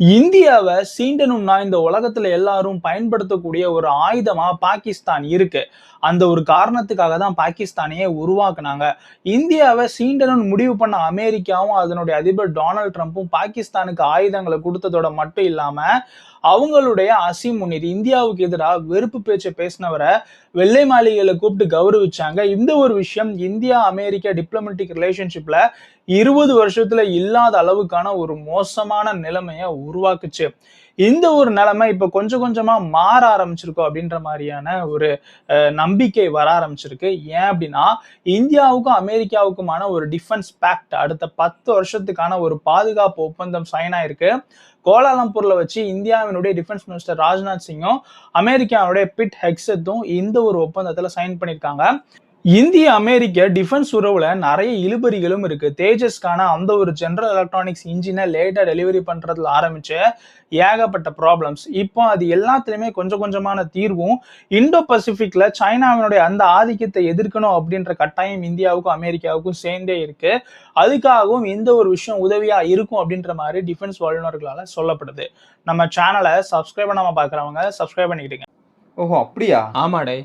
இந்தியாவை சீண்டனும்னா இந்த உலகத்துல எல்லாரும் பயன்படுத்தக்கூடிய ஒரு ஆயுதமா பாகிஸ்தான் இருக்கு. அந்த ஒரு காரணத்துக்காக தான் பாகிஸ்தானையே உருவாக்குனாங்க. இந்தியாவை சீண்டனும் முடிவு பண்ண அமெரிக்காவும் அதனுடைய அதிபர் டொனால்ட் ட்ரம்ப்பும் பாகிஸ்தானுக்கு ஆயுதங்களை கொடுத்ததோட மட்டும் இல்லாம அவங்களுடைய அசி முன்னீர் இந்தியாவுக்கு எதிராக வெறுப்பு பேச்சை பேசினவரை வெள்ளை மாளிகையில கூப்பிட்டு கௌரவிச்சாங்க. இந்த ஒரு விஷயம் இந்தியா அமெரிக்கா டிப்ளமெட்டிக் ரிலேஷன்ஷிப்ல இருபது வருஷத்துல இல்லாத அளவுக்கான ஒரு மோசமான நிலைமையை உருவாக்குச்சு. இந்த ஒரு நிலைமை இப்போ கொஞ்சம் கொஞ்சமாக மாற ஆரம்பிச்சிருக்கோம் அப்படின்ற மாதிரியான ஒரு நம்பிக்கை வர ஆரம்பிச்சிருக்கு. ஏன் அப்படின்னா இந்தியாவுக்கும் அமெரிக்காவுக்குமான ஒரு டிஃபென்ஸ் பேக்ட் அடுத்த பத்து வருஷத்துக்கான ஒரு பாதுகாப்பு ஒப்பந்தம் சைன் ஆயிருக்கு. கோலாலம்பூர்ல வச்சு இந்தியாவினுடைய டிஃபென்ஸ் மினிஸ்டர் ராஜ்நாத் சிங்கும் அமெரிக்காவுடைய பிட் ஹெக்ஸத்தும் இந்த ஒரு ஒப்பந்தத்தில் சைன் பண்ணியிருக்காங்க இந்திய அமெரிக்க டிஃபென்ஸ் உறவுல நிறைய இழுபறிகளும் இருக்கு. தேஜஸ்க்கான அந்த ஒரு ஜெனரல் எலக்ட்ரானிக்ஸ் இன்ஜினை லேட்டா டெலிவரி பண்றதுல ஆரம்பிச்சு ஏகப்பட்ட ப்ராப்ளம்ஸ் இப்போ அது எல்லாத்துலயுமே கொஞ்சம் கொஞ்சமான தீர்வும் இந்தோ பசிபிக்ல சைனாவினுடைய அந்த ஆதிக்கத்தை எதிர்க்கணும் அப்படின்ற கட்டாயம் இந்தியாவுக்கும் அமெரிக்காவுக்கும் சேர்ந்தே இருக்கு. அதுக்காகவும் இந்த ஒரு விஷயம் உதவியா இருக்கும் அப்படின்ற மாதிரி டிஃபென்ஸ் வல்லுநர்களால சொல்லப்படுது. நம்ம சேனலை சப்ஸ்கிரைப் பண்ணாம பாக்குறவங்க சப்ஸ்கிரைப் பண்ணிக்கிடுங்க. ஓஹோ அப்படியா? ஆமாடே.